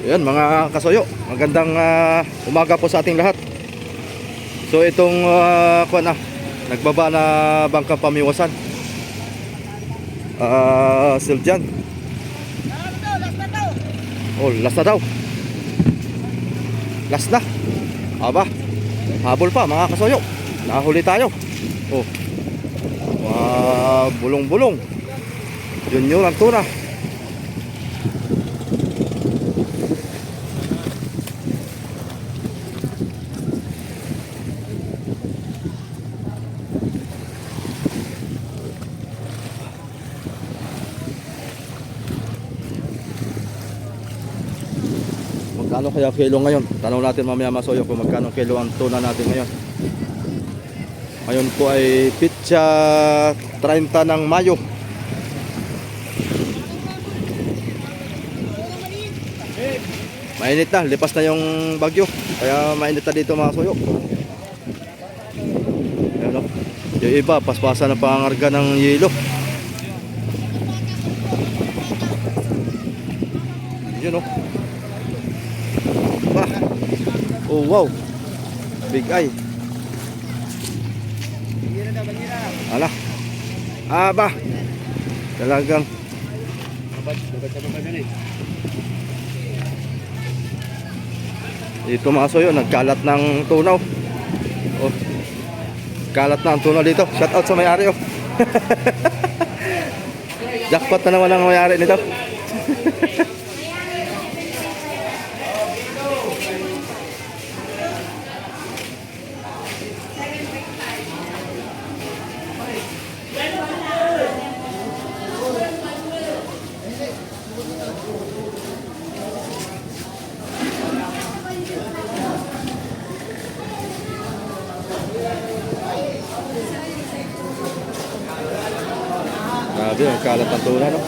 Yan mga kasoyo, magandang ah, umaga po sa ating lahat. So itong uh, kuan na, nagbaba na bangkang pamiwasan. Ah, Siljan. Oh, last na daw. Last na. Aba. Habol pa mga kasoyo. Nahuli tayo. Oh. Mga bulong-bulong. Yun yun ang tuna. Magkano kaya kilo ngayon? Tanong natin mamaya masoyo kung magkano kilo ang tuna natin ngayon. Ngayon po ay pitsa 30 ng Mayo. Mainit na, lipas na yung bagyo. Kaya mainit na dito mga soyo. Ayan o. Yung iba, paspasan na pangarga ng yelo. Yun o. Wow. Big eye. Ala. Aba. Talagang Dito mga soyo, nagkalat ng tunaw. Oh. Kalat na ang tunaw dito. Shout out sa may-ari oh. Jackpot na naman ang may-ari nito. Grabe, ang kalat ng tuna, no?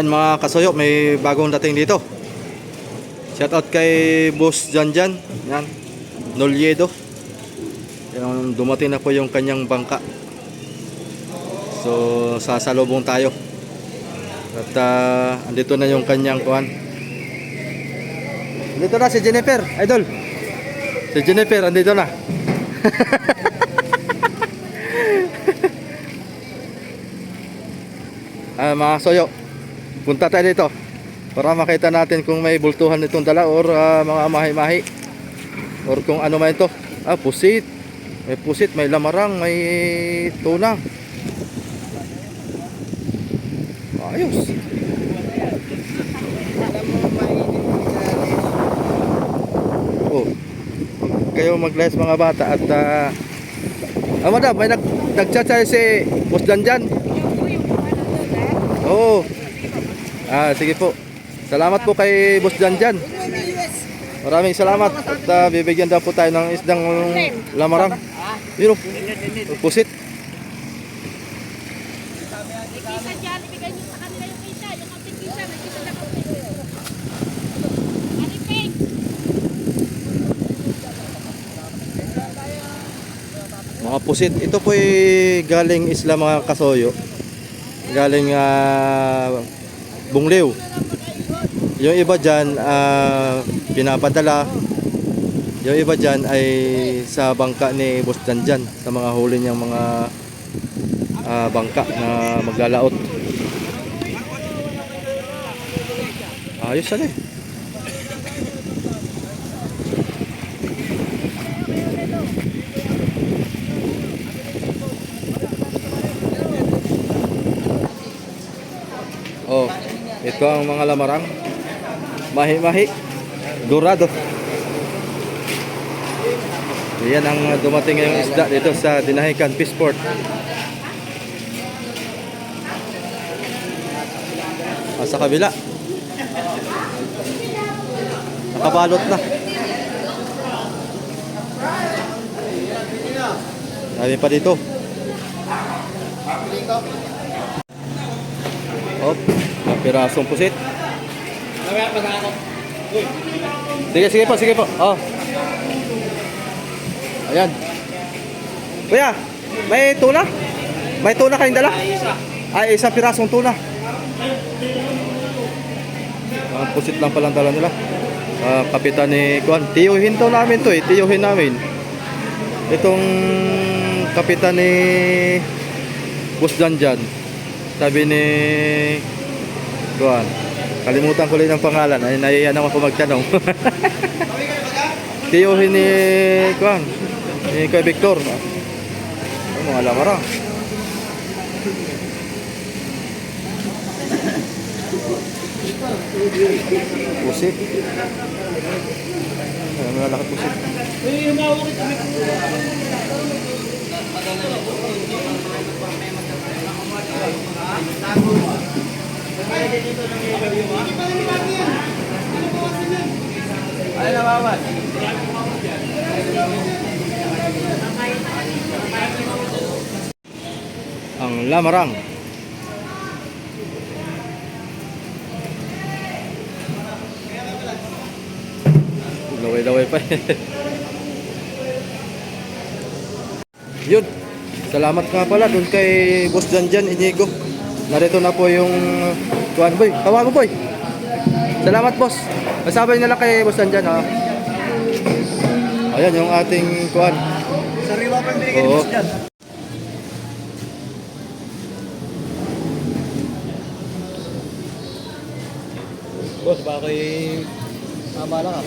Ayan mga kasoyo, may bagong dating dito. Shout out kay Boss Janjan. Yan. Noliedo. Yan, dumating na po yung kanyang bangka. So, sasalubong tayo. At ah, andito na yung kanyang kuhan. Andito na si Jennifer, idol. Si Jennifer, andito na. ah, mga soyo, punta tayo dito para makita natin kung may bultuhan itong dala or ah, mga mahi-mahi or kung ano man ito. Ah pusit. May pusit may lamarang may tuna. Ayos. Oh kayo maglayas mga bata at ah ah madam may nag nagchat si Boss Janjan Oo. Ah, sige po. Salamat po kay Boss Janjan. Maraming salamat. At ah, bibigyan daw po tayo ng isdang lamarang. Yun. Pusit. Mga pusit. Ito po ay galing isla mga kasoyo. Galing ah, Bungliw. Yung iba dyan, ah, pinapadala. Yung iba dyan ay sa bangka ni Boss Janjan. Sa mga huli niyang mga ah, bangka na maglalaot. Ayos na eh. Oh, Ito ang mga lamarang. Mahi-mahi. Dorado. Yan ang dumating ngayong isda dito sa Dinahican Fishport. Ah, sa kabila. Nakabalot na. Dami pa dito. Op, pirasong pusit. Sige, sige po, sige po. Oh. Ayan. Kuya, may tuna? May tuna kayong dala? Ay, isang pirasong tuna. Mga pusit lang palang dala nila. Ah, kapitan ni Kuan. Tiyuhin to namin to eh. Tiyuhin namin. Itong kapitan ni Boss Janjan. Sabi ni Kuan. Kalimutan ko lang ang pangalan. Ay, naiyan ako magtanong. Tiyuhin ni Kuan. Ni kay Victor. Ang mga lamara. Pusit. Ay, mga lakad pusit. Ang lamarang. Laway-laway pa. Yun. Salamat nga pala dun kay Boss Janjan Inigo. Narito na po yung kuan boy. Tawa mo boy. Salamat boss. Masabay na lang kay Boss Janjan ha. Ayan yung ating kuan. Sariwa pa yung binigay ni. Boss dyan. Boss, baka kay... Tama lang ah.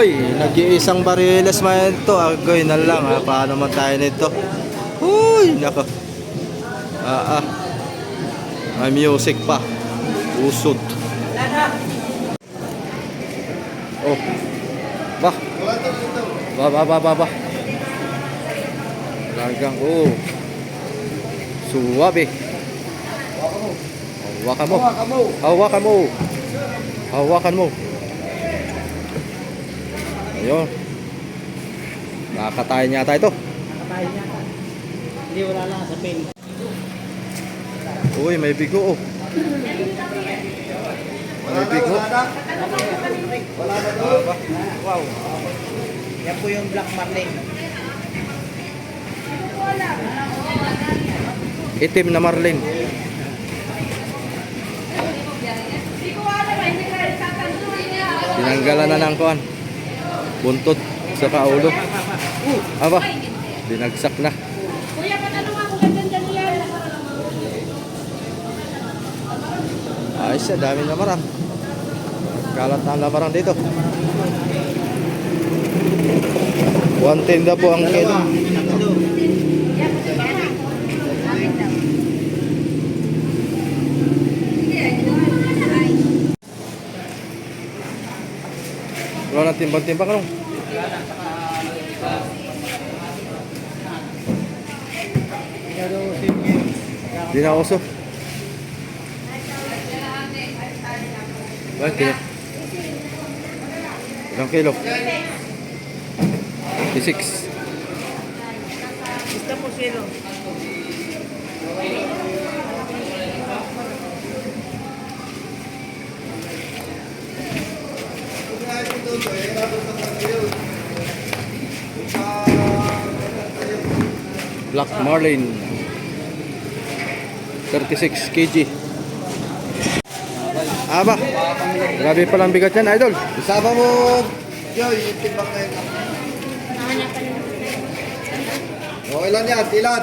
Uy, nag-iisang bariles man ito. Agoy na lang ha. Paano man tayo nito? Uy, nako. Ah, ah. May music pa. Usod. Oh. Bah. Ba, ba, ba, ba, ba. Talagang, oh. Suwabe. Hawakan mo. Hawakan mo. Hawakan mo. Ayun. Nakakatayin yata ito. Patay niya. Hindi, wala lang sa pin. Uy, may bigo oh. May bigo. Wow. Yan po yung black marlin. Itim na marlin. Tinanggalan na ng kuan. Buntot sa kaulo. Aba, binagsak na. Kuya, patanong ako ganyan dyan yan. Ayos siya, dami na marang. Kalat na ang lamarang dito. 110 na po ang kilo. Wala na timbang-timbang ka nung. Di na uso. Bakit? Ilang kilo? 56. Gusto po sino? Black Marlin 36 kg Aba Grabe palang bigat yan idol Isama mo, Joy, yung timbang na yun. O, ilan yan? Ilan?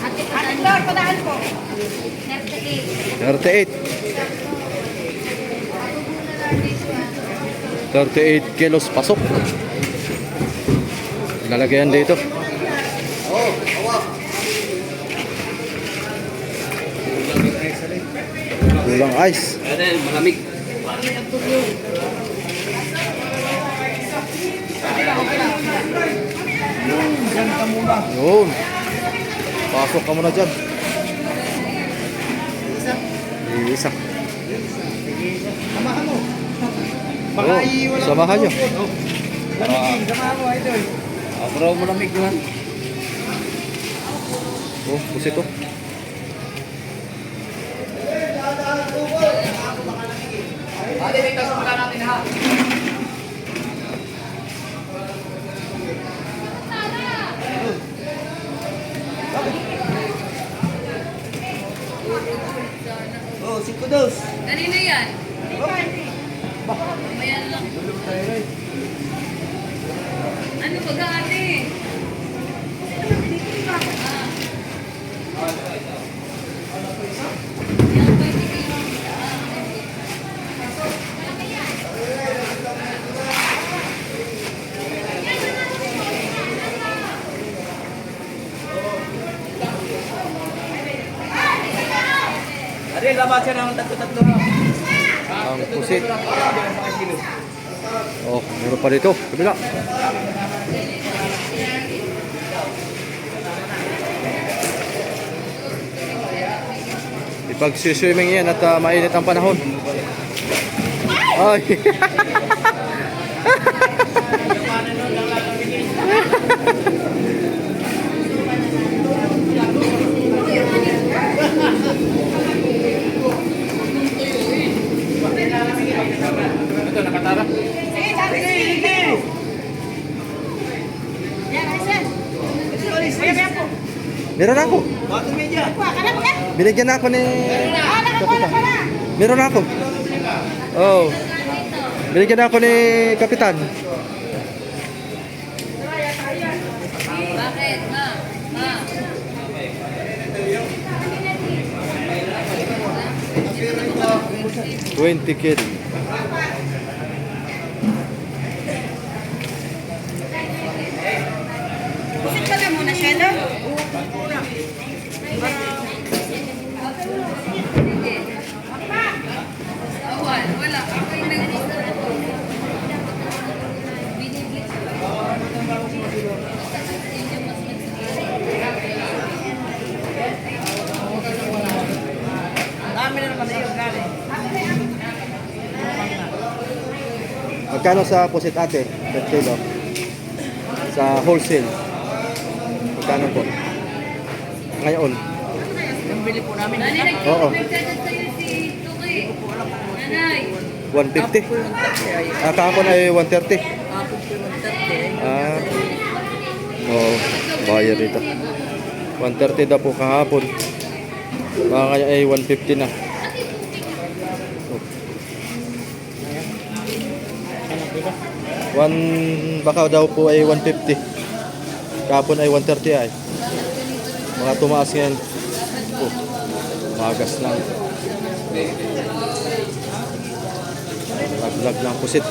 Ate, Dor, padaan po. 38 38 kilos pasok Lalagyan dito Oo, oh, hawak. Kulang ice. Ano yan, malamig. Yun. Pasok ka muna dyan. Isa. Samahan mo. Oo, samahan nyo. Lamigin, samahan mo, idol. Ah, bro, malamig naman. Oh, pusit to. Ate, may kasama natin ha. Oh, 5 dos. Kanina yan? Mamaya na lang. Ano ba ka ate? Labat siya ng tatlo-tatlo. Ang pusit. Oh, meron pa dito. Kabila. Ipag-swimming yan at ah, mainit ang panahon. Ay. Ito, nakatara. Yan, Aisen. Kuya, kuya po. Meron ako. Na, kuya. Binigyan na ako ni pala. Meron ako. Oh. Binigyan na ako ni Kapitan. Bakit, ma? Ma? 20 kid. Pusit ka na muna. Awan, Magkano sa pusit ate? Per kilo. Sa wholesale. Magkano po? Ngayon. Yung bili po namin. Nag- Oo. Nanay. 150. po yung tatlo ay. Ah, kahapon ay 130. Ako po yung tatlo ay. Ah. Oo. Bayar dito. 130 daw po kahapon. Baka kaya ay 150 na. One, baka daw po ay 150. Kahapon ay 130 ay. Mga tumaas ngayon. Oh, magas lang. Laglag lang pusit.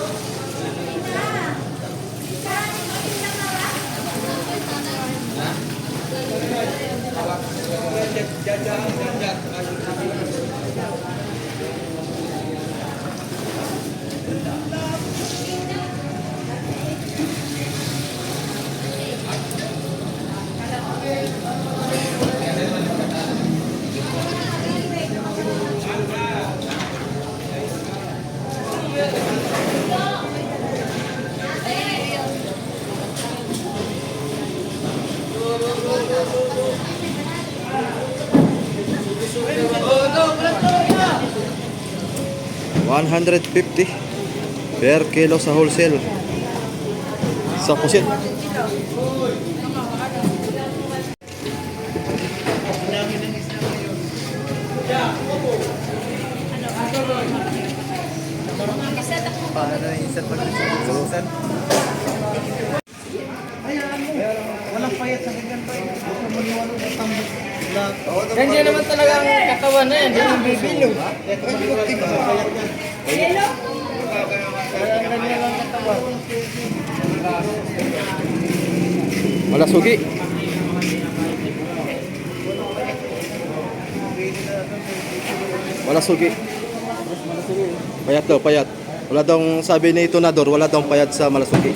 $150 per kilo sa wholesale. Sa pusit. Paano yung isa pag susan? Walang payat sa ganyan pa. Maniwala ng tambok. Ganyan naman talaga ang katawan na yan. Yan ang bibilo. Hello? Ganyan lang katawan. Malasugi. Wala sugi. Payat daw, payat. Wala daw, sabi ni Tunador, wala daw payat sa malasugi.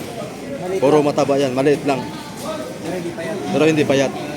Puro mataba yan, maliit lang. pero hindi pa yan. Pero hindi payat.